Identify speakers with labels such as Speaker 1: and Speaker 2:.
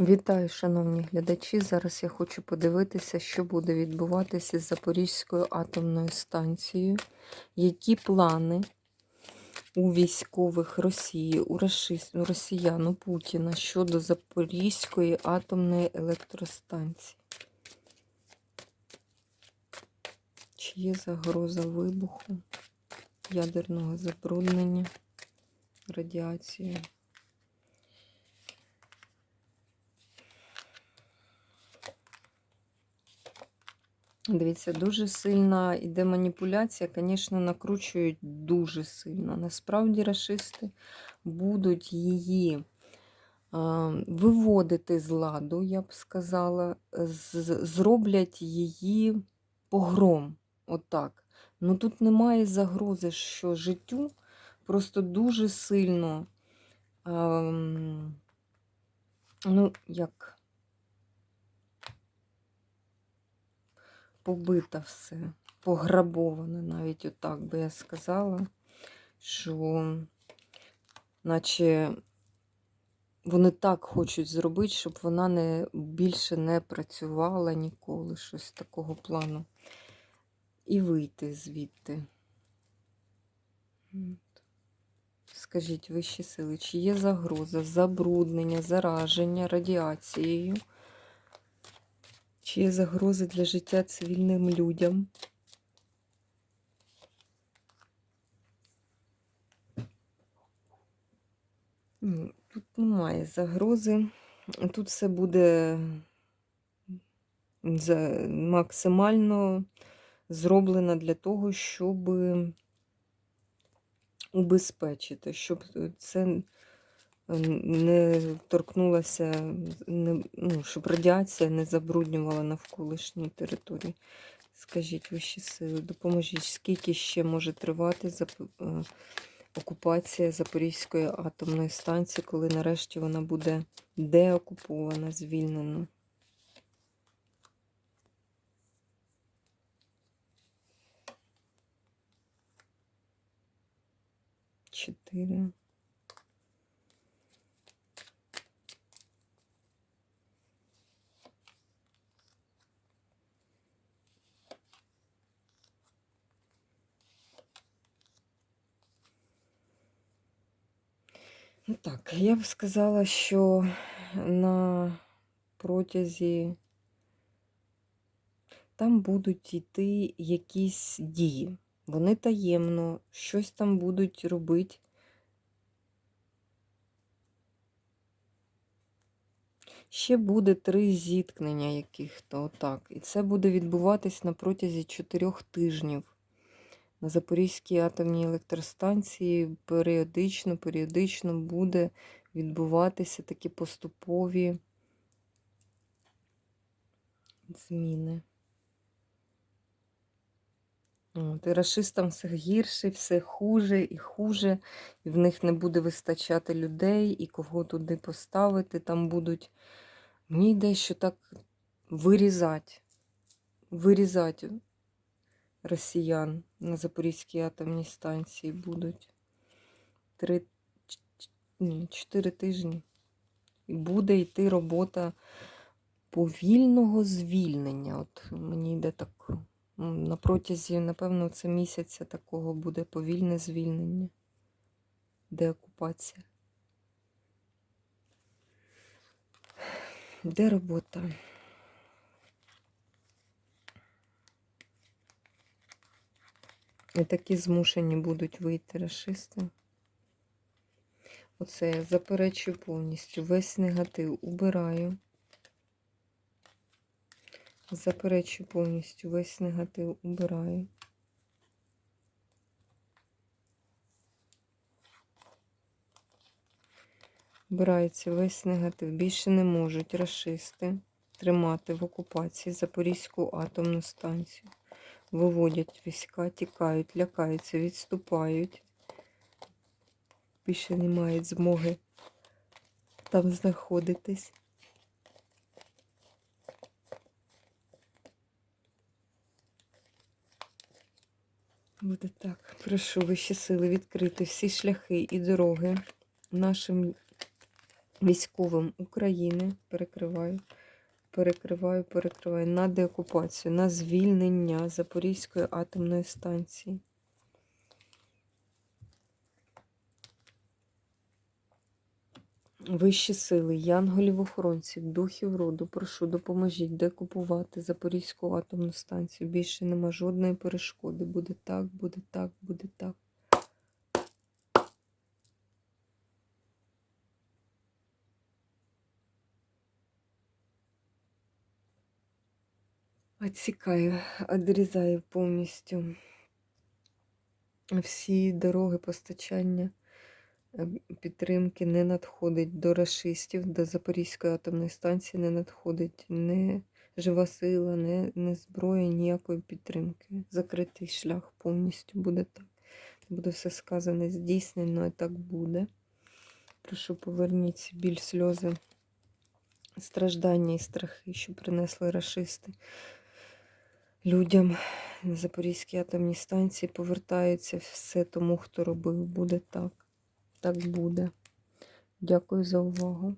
Speaker 1: Вітаю, шановні глядачі. Зараз я хочу подивитися, що буде відбуватися з Запорізькою атомною станцією, які плани у військових Росії, у росіян, у Путіна щодо Запорізької атомної електростанції. Чи є загроза вибуху, ядерного забруднення, радіації? Дивіться, дуже сильна іде маніпуляція, звісно, накручують дуже сильно. Насправді рашисти будуть її виводити з ладу, я б сказала, зроблять її погром. Отак. Ну тут немає загрози, що життю просто дуже сильно, ну, як. Побито все, пограбоване, навіть отак би я сказала, що наче вони так хочуть зробити, щоб вона не, більше не працювала ніколи, щось такого плану. І вийти звідти. Скажіть, вищі сили, чи є загроза забруднення, зараження радіацією? Чи є загрози для життя цивільним людям? Тут немає загрози. Тут все буде максимально зроблено для того, щоб убезпечити, щоб це не торкнулася, не, ну, щоб радіація не забруднювала навколишні території. Скажіть вищі сили, допоможіть, скільки ще може тривати зап- е, окупація Запорізької атомної станції, коли нарешті вона буде деокупована, звільнена? Чотири. Так, я б сказала, що на протязі там будуть йти якісь дії. Вони таємно, щось там будуть робити. Ще буде три зіткнення яких-то отак. І це буде відбуватись на протязі чотирьох тижнів. На Запорізькій атомній електростанції періодично, періодично буде відбуватися такі поступові зміни. От, і рашистам все гірше, все хуже і хуже, і в них не буде вистачати людей, і кого туди поставити. Там будуть. Мені йде, що так вирізати, вирізати росіян на Запорізькій атомній станції будуть. Три, ні, чотири тижні. І буде йти робота повільного звільнення. От мені йде так. На протязі, напевно, це місяця такого буде повільне звільнення, деокупація. Де робота? І такі змушені будуть вийти расисти. Оце я заперечую повністю. Весь негатив убираю. Заперечую повністю весь негатив убираю. Убирається весь негатив. Більше не можуть расисти тримати в окупації Запорізьку атомну станцію. Виводять війська, тікають, лякаються, відступають. Більше не мають змоги там знаходитись. Буде так. Прошу вищі сили відкрити всі шляхи і дороги нашим військовим України. Перекриваю, перекриваю, перекриваю на деокупацію, на звільнення Запорізької атомної станції. Вищі сили, янголів охоронців, духів роду, прошу, допоможіть декупувати Запорізьку атомну станцію. Більше нема жодної перешкоди. Буде так, буде так, буде так. Отсікаю, відрізаю повністю всі дороги постачання підтримки не надходить до расистів, до Запорізької атомної станції не надходить ні жива сила, ні, ні зброя, ніякої підтримки. Закритий шлях повністю буде так. Буде все сказане, здійснено, і так буде. Прошу, поверніть біль, сльози, страждання і страхи, що принесли расисти людям на Запорізькій атомній станції повертається все тому, хто робив. Буде так. Так буде. Дякую за увагу.